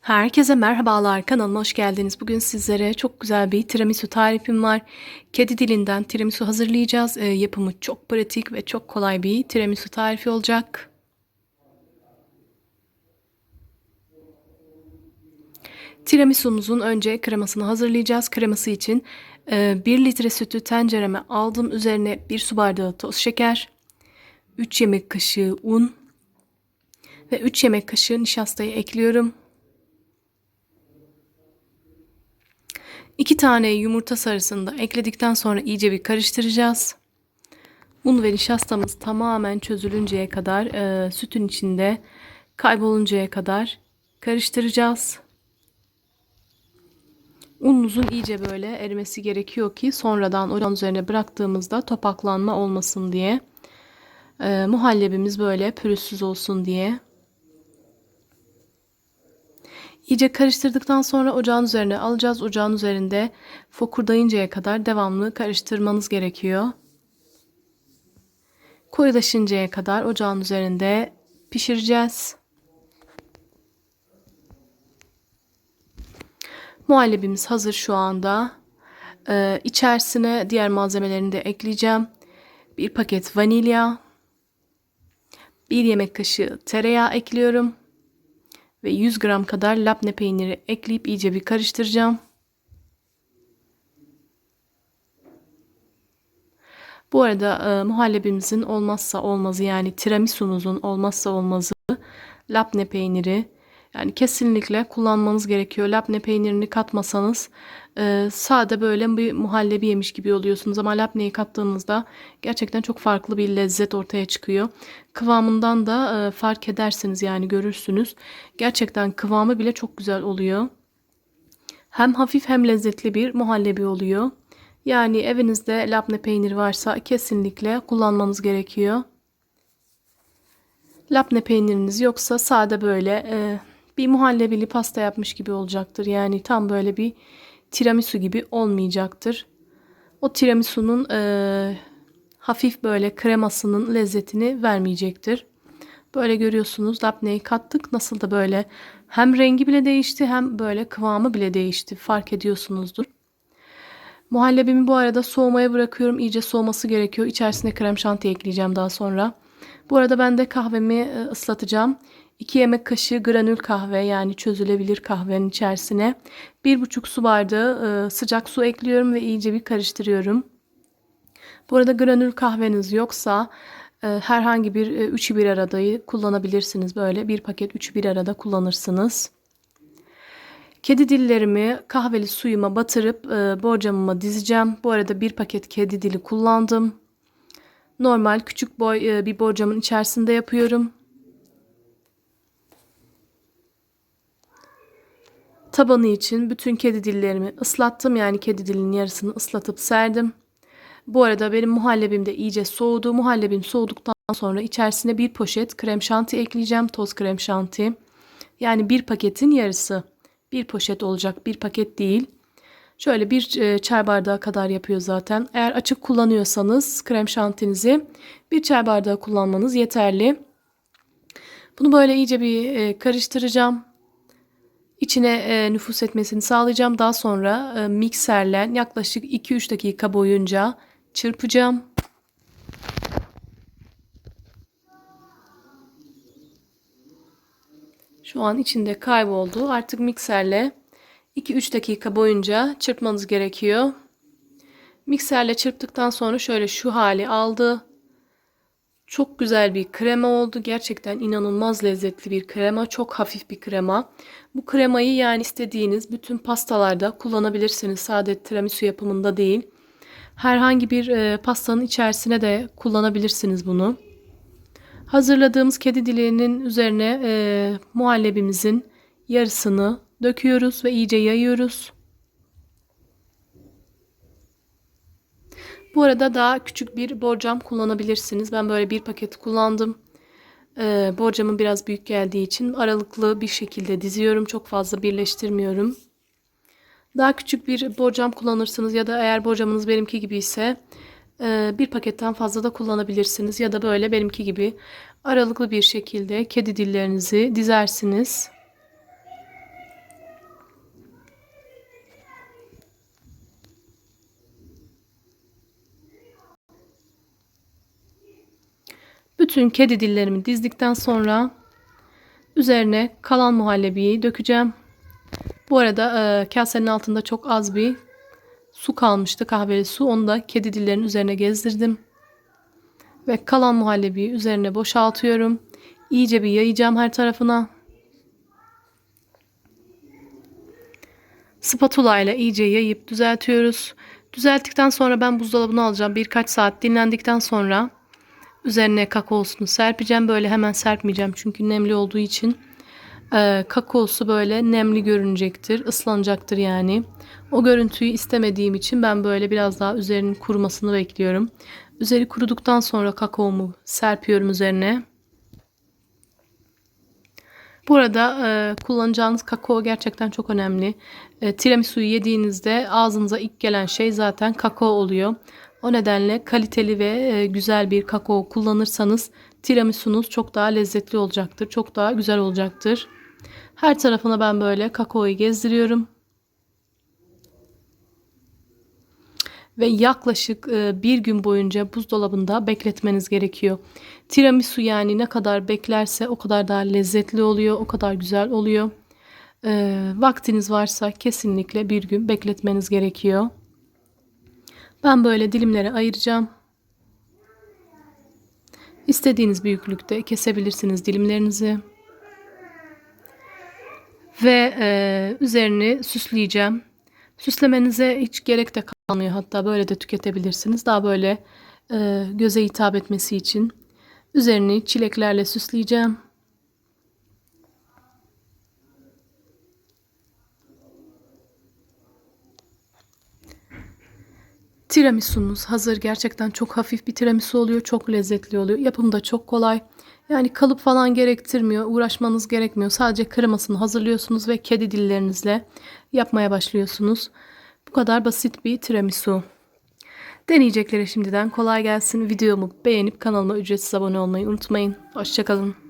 Herkese merhabalar kanalıma hoş geldiniz. Bugün sizlere çok güzel bir tiramisu tarifim var. Kedi dilinden tiramisu hazırlayacağız. Ee, yapımı çok pratik ve çok kolay bir tiramisu tarifi olacak. Tiramisumuzun önce kremasını hazırlayacağız. Kreması için 1 litre sütü tencereme aldım. Üzerine 1 su bardağı toz şeker, 3 yemek kaşığı un ve 3 yemek kaşığı nişastayı ekliyorum. 2 tane yumurta sarısını da ekledikten sonra iyice bir karıştıracağız. Un ve nişastamız tamamen çözülünceye kadar e, sütün içinde kayboluncaya kadar karıştıracağız. Ununuzun iyice böyle erimesi gerekiyor ki sonradan ocağın üzerine bıraktığımızda topaklanma olmasın diye. E, muhallebimiz böyle pürüzsüz olsun diye. İyice karıştırdıktan sonra ocağın üzerine alacağız. Ocağın üzerinde fokurdayıncaya kadar devamlı karıştırmanız gerekiyor. Koyulaşıncaya kadar ocağın üzerinde pişireceğiz. Muhallebimiz hazır şu anda. Ee, içerisine diğer malzemelerini de ekleyeceğim. Bir paket vanilya, bir yemek kaşığı tereyağı ekliyorum ve 100 gram kadar labne peyniri ekleyip iyice bir karıştıracağım. Bu arada e, muhallebimizin olmazsa olmazı yani tiramisunuzun olmazsa olmazı labne peyniri. Yani kesinlikle kullanmanız gerekiyor. Labne peynirini katmasanız e, sade böyle bir muhallebi yemiş gibi oluyorsunuz. Ama labneyi kattığınızda gerçekten çok farklı bir lezzet ortaya çıkıyor. Kıvamından da e, fark edersiniz yani görürsünüz. Gerçekten kıvamı bile çok güzel oluyor. Hem hafif hem lezzetli bir muhallebi oluyor. Yani evinizde labne peyniri varsa kesinlikle kullanmanız gerekiyor. Labne peyniriniz yoksa sade böyle e, bir muhallebili pasta yapmış gibi olacaktır. Yani tam böyle bir tiramisu gibi olmayacaktır. O tiramisu'nun e, hafif böyle kremasının lezzetini vermeyecektir. Böyle görüyorsunuz labneyi kattık. Nasıl da böyle hem rengi bile değişti hem böyle kıvamı bile değişti. Fark ediyorsunuzdur. Muhallebimi bu arada soğumaya bırakıyorum. İyice soğuması gerekiyor. İçerisine krem şanti ekleyeceğim daha sonra. Bu arada ben de kahvemi e, ıslatacağım. 2 yemek kaşığı granül kahve yani çözülebilir kahvenin içerisine 1,5 su bardağı e, sıcak su ekliyorum ve iyice bir karıştırıyorum. Bu arada granül kahveniz yoksa e, herhangi bir e, üçü bir aradayı kullanabilirsiniz. Böyle bir paket üçü bir arada kullanırsınız. Kedi dillerimi kahveli suyuma batırıp borcamıma dizeceğim. Bu arada bir paket kedi dili kullandım. Normal küçük boy bir borcamın içerisinde yapıyorum. Tabanı için bütün kedi dillerimi ıslattım. Yani kedi dilinin yarısını ıslatıp serdim. Bu arada benim muhallebim de iyice soğudu. Muhallebim soğuduktan sonra içerisine bir poşet krem şanti ekleyeceğim. Toz krem şanti. Yani bir paketin yarısı. Bir poşet olacak. Bir paket değil. Şöyle bir e, çay bardağı kadar yapıyor zaten. Eğer açık kullanıyorsanız krem şantinizi bir çay bardağı kullanmanız yeterli. Bunu böyle iyice bir e, karıştıracağım içine e, nüfus etmesini sağlayacağım. Daha sonra e, mikserle yaklaşık 2-3 dakika boyunca çırpacağım. Şu an içinde kayboldu. Artık mikserle 2-3 dakika boyunca çırpmanız gerekiyor. Mikserle çırptıktan sonra şöyle şu hali aldı. Çok güzel bir krema oldu. Gerçekten inanılmaz lezzetli bir krema. Çok hafif bir krema. Bu kremayı yani istediğiniz bütün pastalarda kullanabilirsiniz. Sadece tiramisu yapımında değil. Herhangi bir e, pastanın içerisine de kullanabilirsiniz bunu. Hazırladığımız kedi dileğinin üzerine e, muhallebimizin yarısını döküyoruz ve iyice yayıyoruz. Bu arada daha küçük bir borcam kullanabilirsiniz. Ben böyle bir paket kullandım. Ee, borcamın biraz büyük geldiği için aralıklı bir şekilde diziyorum. Çok fazla birleştirmiyorum. Daha küçük bir borcam kullanırsınız ya da eğer borcamınız benimki gibi ise e, bir paketten fazla da kullanabilirsiniz. Ya da böyle benimki gibi aralıklı bir şekilde kedi dillerinizi dizersiniz. Bütün kedi dillerimi dizdikten sonra üzerine kalan muhallebiyi dökeceğim. Bu arada e, kasenin altında çok az bir su kalmıştı kahveli su. Onu da kedi dillerinin üzerine gezdirdim. Ve kalan muhallebiyi üzerine boşaltıyorum. İyice bir yayacağım her tarafına. Spatula ile iyice yayıp düzeltiyoruz. Düzelttikten sonra ben buzdolabına alacağım. Birkaç saat dinlendikten sonra üzerine kakaosunu serpeceğim. Böyle hemen serpmeyeceğim çünkü nemli olduğu için. Ee, kakaosu böyle nemli görünecektir. ıslanacaktır yani. O görüntüyü istemediğim için ben böyle biraz daha üzerinin kurumasını bekliyorum. Üzeri kuruduktan sonra kakaomu serpiyorum üzerine. Bu arada e, kullanacağınız kakao gerçekten çok önemli. E, tiramisu'yu yediğinizde ağzınıza ilk gelen şey zaten kakao oluyor. O nedenle kaliteli ve e, güzel bir kakao kullanırsanız tiramisu'nuz çok daha lezzetli olacaktır. Çok daha güzel olacaktır. Her tarafına ben böyle kakaoyu gezdiriyorum. ve yaklaşık e, bir gün boyunca buzdolabında bekletmeniz gerekiyor. Tiramisu yani ne kadar beklerse o kadar daha lezzetli oluyor, o kadar güzel oluyor. E, vaktiniz varsa kesinlikle bir gün bekletmeniz gerekiyor. Ben böyle dilimlere ayıracağım. İstediğiniz büyüklükte kesebilirsiniz dilimlerinizi. Ve e, üzerini süsleyeceğim. Süslemenize hiç gerek de kalmıyor. Hatta böyle de tüketebilirsiniz. Daha böyle e, göze hitap etmesi için. Üzerini çileklerle süsleyeceğim. Tiramisu'muz hazır. Gerçekten çok hafif bir tiramisu oluyor. Çok lezzetli oluyor. Yapımı da çok kolay. Yani kalıp falan gerektirmiyor. Uğraşmanız gerekmiyor. Sadece kremasını hazırlıyorsunuz ve kedi dillerinizle yapmaya başlıyorsunuz. Bu kadar basit bir tiramisu. Deneyeceklere şimdiden kolay gelsin. Videomu beğenip kanalıma ücretsiz abone olmayı unutmayın. Hoşçakalın.